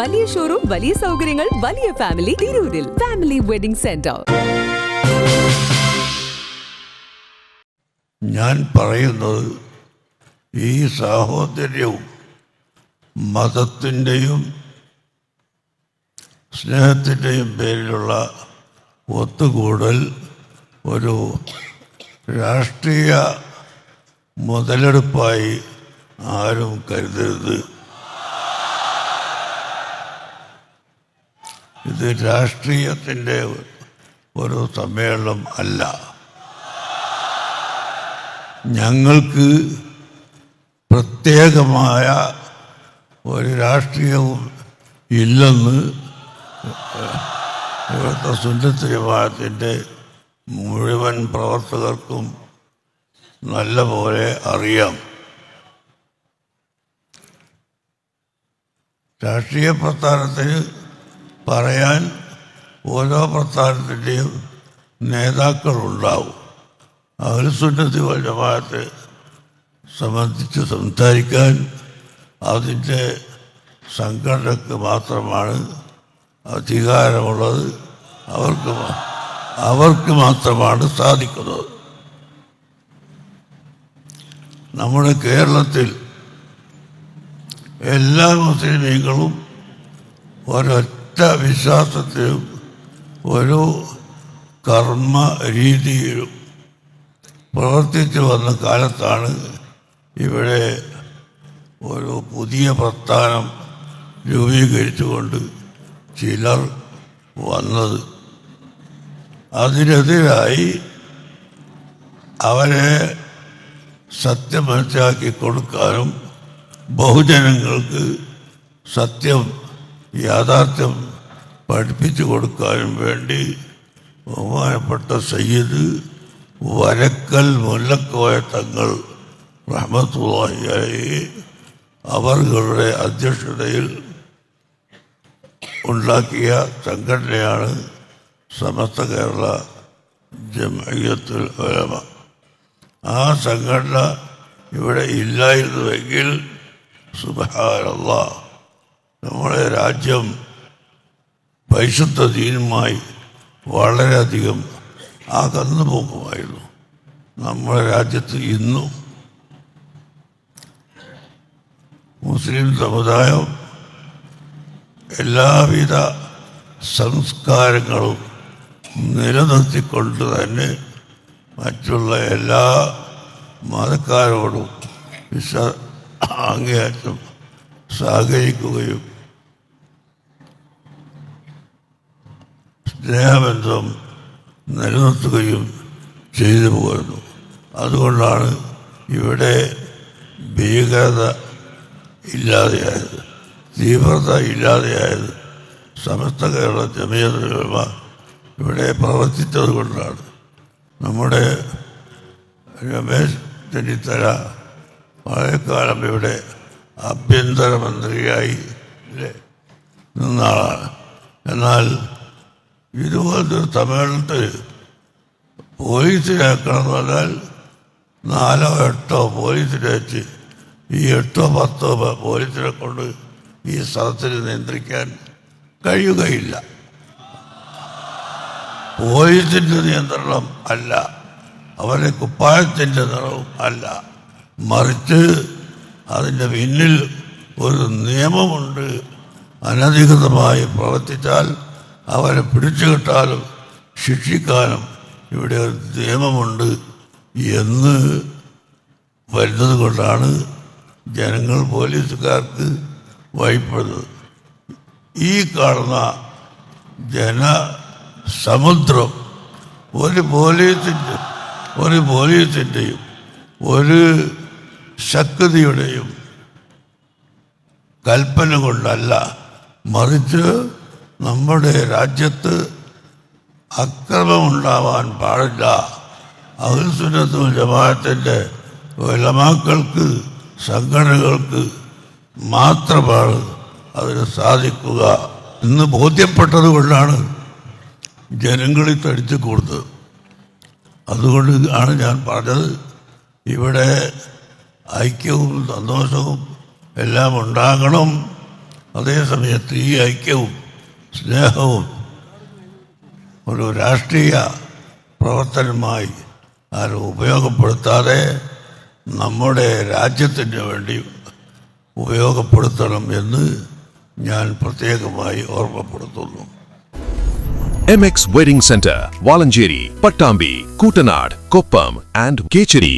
വലിയ ഷോറൂം വലിയ സൗകര്യങ്ങൾ വലിയ ഫാമിലി തിരൂരിൽ. ഫാമിലി വെഡിംഗ് സെന്റർ ഞാൻ പറയുന്നത് ഈ സാഹോദര്യവും മതത്തിന്റെയും സ്നേഹത്തിന്റെയും പേരിലുള്ള ഒത്തുകൂടൽ ഒരു രാഷ്ട്രീയ മുതലെടുപ്പായി ആരും കരുതരുത്. ഇത് രാഷ്ട്രീയത്തിന്റെ ഒരു സമ്മേളനം അല്ല. ഞങ്ങൾക്ക് പ്രത്യേകമായ ഒരു രാഷ്ട്രീയവും ഇല്ലെന്ന് ഇവിടുത്തെ സുന്നത്ത് ജമാഅത്തിന്റെ മുഴുവൻ പ്രവർത്തകർക്കും നല്ല പോലെ അറിയാം. രാഷ്ട്രീയ പ്രസ്ഥാനത്തിന് പറയാൻ ഓരോ പ്രസ്ഥാനത്തിന്റെയും നേതാക്കളുണ്ടാവും. അവർ സുന്നതി ജമാഅത്തെ സംബന്ധിച്ച് സംസാരിക്കാൻ അതിന്റെ സംഘടനക്ക് മാത്രമാണ് അധികാരമുള്ളത്. അവർക്ക് അവർക്ക് മാത്രമാണ് സാധിക്കുന്നത്. നമ്മുടെ കേരളത്തിൽ എല്ലാ മുസ്ലിമീങ്ങളും ഒരൊറ്റ വിശ്വാസത്തിലും ഒരു കർമ്മ രീതിയിലും പ്രവർത്തിച്ചു വന്ന കാലത്താണ് ഇവിടെ ഒരു പുതിയ പ്രസ്ഥാനം രൂപീകരിച്ചുകൊണ്ട് ചിലർ വന്നത്. അതിനെതിരായി അവരെ സത്യം മനസ്സിലാക്കി കൊടുക്കാനും ബഹുജനങ്ങൾക്ക് സത്യം യാഥാർത്ഥ്യം പഠിപ്പിച്ചു കൊടുക്കാനും വേണ്ടി ബഹുമാനപ്പെട്ട സയ്യിദ് വരക്കൽ മുല്ലക്കോയ തങ്ങൾ റഹ്മത്തുള്ളാഹി അവരുടെ അധ്യക്ഷതയിൽ ഉണ്ടാക്കിയ സംഘടനയാണ് സമസ്ത കേരള ജമയത്തുൽ ഉലമ. ആ സംഘടന ഇവിടെ ഇല്ലായിരുന്നുവെങ്കിൽ സുബഹാനുള്ള നമ്മുടെ രാജ്യം പരിശുദ്ധ ദീനുമായി വളരെയധികം അകന്നു പോകുമായിരുന്നു നമ്മുടെ രാജ്യത്ത് ഇന്നും മുസ്ലിം സമുദായം എല്ലാവിധ സംസ്കാരങ്ങളും നിലനിർത്തിക്കൊണ്ട് തന്നെ മറ്റുള്ള എല്ലാ മതക്കാരോടും വിശ അങ്ങേയറ്റം സഹകരിക്കുകയും സ്നേഹബന്ധം നിലനിർത്തുകയും ചെയ്തു പോരുന്നു. അതുകൊണ്ടാണ് ഇവിടെ ഭീകരത ഇല്ലാതെയായത്. തീവ്രത ഇല്ലാതെയായത് സമസ്ത കേരള ജമീയതമ ഇവിടെ പ്രവർത്തിച്ചത് കൊണ്ടാണ്. നമ്മുടെ രമേശ് ചെന്നിത്തല മഴക്കാലം ഇവിടെ ആഭ്യന്തരമന്ത്രിയായി നിന്നാളാണ്. എന്നാൽ ഇതുപോലത്തെ ഒരു ചേർക്കണം എന്ന് പറഞ്ഞാൽ നാലോ എട്ടോ പോലീസ് ചേച്ച് ഈ എട്ടോ പത്തോ പോലീസിനെ കൊണ്ട് ഈ സ്ഥലത്തിൽ നിയന്ത്രിക്കാൻ കഴിയുകയില്ല. പോലീസിന്റെ നിയന്ത്രണം അല്ല. അവരുടെ കുപ്പായത്തിന്റെ നിറവും അല്ല. മറിച്ച് അതിന്റെ പിന്നിൽ ഒരു നിയമമുണ്ട്. അനധികൃതമായി പ്രവർത്തിച്ചാൽ അവരെ പിടിച്ചു കിട്ടാനും ശിക്ഷിക്കാനും ഇവിടെ ഒരു നിയമമുണ്ട് എന്ന് വരുന്നത് കൊണ്ടാണ് ജനങ്ങൾ പോലീസുകാർക്ക് വഴിപ്പെടുന്നത് ഈ കാണുന്ന ജനസമുദ്രം ഒരു പോലീസിന്റെ ഒരു പോലീസിന്റെയും ഒരു ശക്തിയുടെയും കൽപ്പന കൊണ്ടല്ല മറിച്ച് നമ്മുടെ രാജ്യത്ത് അക്രമമുണ്ടാവാൻ പാടില്ല. അഹുസുനത്തും ജമാഅത്തിന്റെ ഉലമാക്കൾക്ക് സംഘടനകൾക്ക് മാത്രമാണ് അതിന് സാധിക്കുക എന്ന് ബോധ്യപ്പെട്ടത് കൊണ്ടാണ് ജനങ്ങളിൽ തടിച്ചു കൊടുത്തത് അതുകൊണ്ട് ആണ് ഞാൻ പറഞ്ഞത്. ഇവിടെ ഐക്യവും സന്തോഷവും എല്ലാം ഉണ്ടാകണം. അതേസമയത്ത് ഈ ഐക്യവും സ്നേഹവും ഒരു രാഷ്ട്രീയ പ്രവർത്തനമായി ആരും ഉപയോഗപ്പെടുത്താതെ നമ്മുടെ രാജ്യത്തിന് വേണ്ടി ഉപയോഗപ്പെടുത്തണം എന്ന് ഞാൻ പ്രത്യേകമായി ഓർമ്മപ്പെടുത്തുന്നു M X wedding centre Valanchery Pattambi Koottanad Koppam and Kecheri.